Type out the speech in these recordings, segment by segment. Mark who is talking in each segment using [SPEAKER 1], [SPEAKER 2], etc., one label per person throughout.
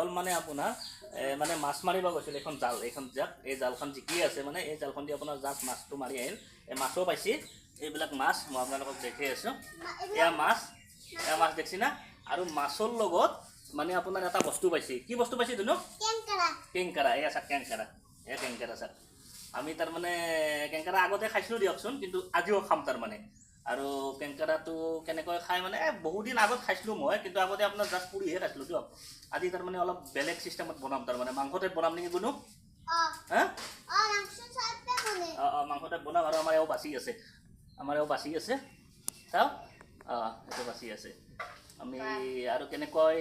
[SPEAKER 1] হ'ল মানে আপোনাৰ মানে মাছ মাৰিব গৈছিল এখন জাল এইখন জাক এই জালখন জিকি আছে মানে এই জালখন দি আপোনাৰ জাক মাছটো মাৰি আহিল। এই মাছো পাইছে এইবিলাক মাছ মই আপোনালোকক দেখি আছোঁ। এয়া মাছ এয়া মাছ দেখছি না? আৰু মাছৰ লগত মানে আপোনাৰ এটা বস্তু পাইছে। কি বস্তু পাইছে ধুনু কেংকাৰা এয়া চাক কেংকাৰা এয়া কেংকাৰা চাক। আমি তাৰমানে কেংকাৰা আগতে খাইছিলোঁ দিয়কচোন কিন্তু আজিও খাম তাৰমানে। আৰু কেংকাৰাটো কেনেকৈ খাই মানে এ, বহুত দিন আগত খাইছিলোঁ মই কিন্তু আগতে আপোনাৰ জাষ্ট পুৰিহে খাইছিলোঁ দিয়ক। আজি তাৰমানে অলপ বেলেগ চিষ্টেমত বনাম তাৰমানে। মাংস টাইপ বনাম নেকি কোনো? অঁ। অঁ মাংস টাইপ বনাম আৰু আমাৰ এও বাচি আছে। আমাৰ এও বাচি আছে। চাওঁ। অঁ এইটো বাচি আছে। আমি আৰু কেনেকৈ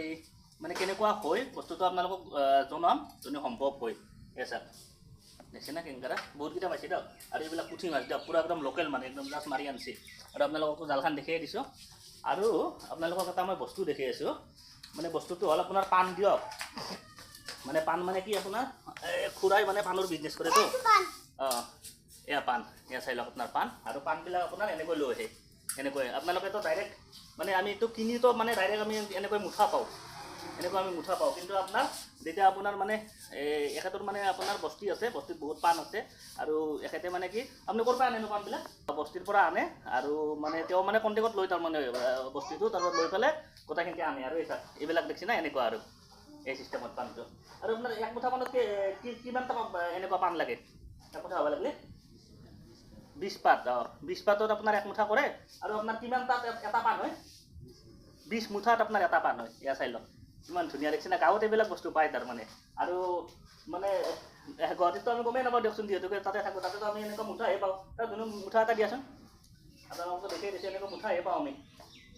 [SPEAKER 1] মানে কেনেকুৱা হয় বস্তুটো আপোনালোকক জনাম। যোনে সম্ভৱ হয়। চাওক দেখছে না কেংকাৰা বহুতকেইটা পাইছে দিয়ক আৰু এইবিলাক পুঠি মাছ দিয়ক পূৰা একদম লোকেল মানে একদম জাষ্ট মাৰি আনিছে আৰু আপোনালোককো জালখন দেখিয়ে দিছোঁ আৰু আপোনালোকক এটা মই বস্তু দেখি আছোঁ মানে বস্তুটো হ'ল আপোনাৰ পাণ দিয়ক মানে পাণ মানে কি আপোনাৰ খুৰাই মানে পাণৰ বিজনেছ কৰেতো অঁ এয়া পাণ এয়া চাই লওক আপোনাৰ পাণ আৰু পাণবিলাক আপোনাৰ এনেকৈ লৈ আহে এনেকৈ আপোনালোকেতো ডাইৰেক্ট মানে আমি এইটো কিনিতো মানে ডাইৰেক্ট আমি এনেকৈ মুঠা পাওঁ এনেকৈ আমি মুঠা পাওঁ। কিন্তু আপোনাৰ যেতিয়া আপোনাৰ মানে এখেতৰ মানে আপোনাৰ বস্তি আছে বস্তিত বহুত পাণ আছে আৰু এখেতে মানে কি আপুনি ক'ৰ পৰা আনে নো পাণবিলাক? বস্তিৰ পৰা আনে আৰু মানে তেওঁ মানে কণ্টেক্টত লৈ তাৰমানে বস্তুটো তাৰপৰা লৈ পেলাই গোটেইখিনিকে আনে। আৰু এই চাওক এইবিলাক দেখছি না এনেকুৱা আৰু এই চিষ্টেমত পাণটো। আৰু আপোনাৰ এক মুঠা পাণত কি- কিমানটা এনেকুৱা পাণ লাগে? এক মুঠা হ'ব লাগিলে? বিছ পাত অঁ বিছ পাতত আপোনাৰ এক মুঠা কৰে আৰু আপোনাৰ কিমান তাত এটা পাণ হয়? বিছ মুঠাত আপোনাৰ এটা পাণ হয় এয়া চাই লওক। ইমান ধুনীয়া দেখিছে না গাঁৱত এইবিলাক বস্তু পায় তাৰমানে। আৰু মানে গুৱাহাটীততো আমি গমেই নাপাওঁ দিয়কচোন যিহেতুকে তাতে থাকোঁ তাতেতো আমি এনেকুৱা মুঠাহে পাওঁ। তাত ধুনু মুঠা এটা দিয়াচোন। আপোনালোকক দেখিয়ে দিছে এনেকুৱা মুঠাহে পাওঁ আমি।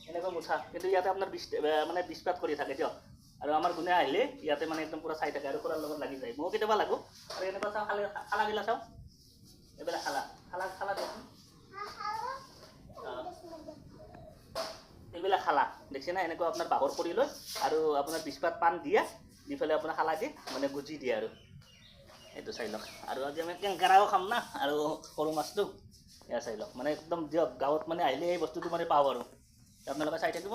[SPEAKER 1] এনেকুৱা মুঠা। কিন্তু ইয়াতে আপোনাৰ বিছ মানে বিছ পাত কৰি থাকে দিয়ক। আৰু আমাৰ গুণে আহিলে ইয়াতে মানে একদম পূৰা চাই থাকে আৰু পূৰা লগত লাগি যায়। ময়ো কেতিয়াবা লাগোঁ। আৰু এনেকুৱা চাওঁ খালে খালাগিলা চাওঁ। এইবিলাক খালা। খালা খালা দিয়কচোন। এইবিলাক খালা। দেখিছে না? এনেকুৱা আপোনাৰ বাঁহৰ কৰি লৈ আৰু আপোনাৰ বিছপাত পাণ দিয়ে দি পেলাই আপোনাৰ খালা দি মানে গুজি দিয়ে আৰু। এইটো চাই লওক আৰু আজি আমি কেংকেৰাও খাম না? আৰু সৰু মাছটো এয়া চাই লওক মানে একদম দিয়ক গাঁৱত মানে আহিলে এই বস্তুটো মানে পাওঁ আৰু। আপোনালোকে চাই থাকিব।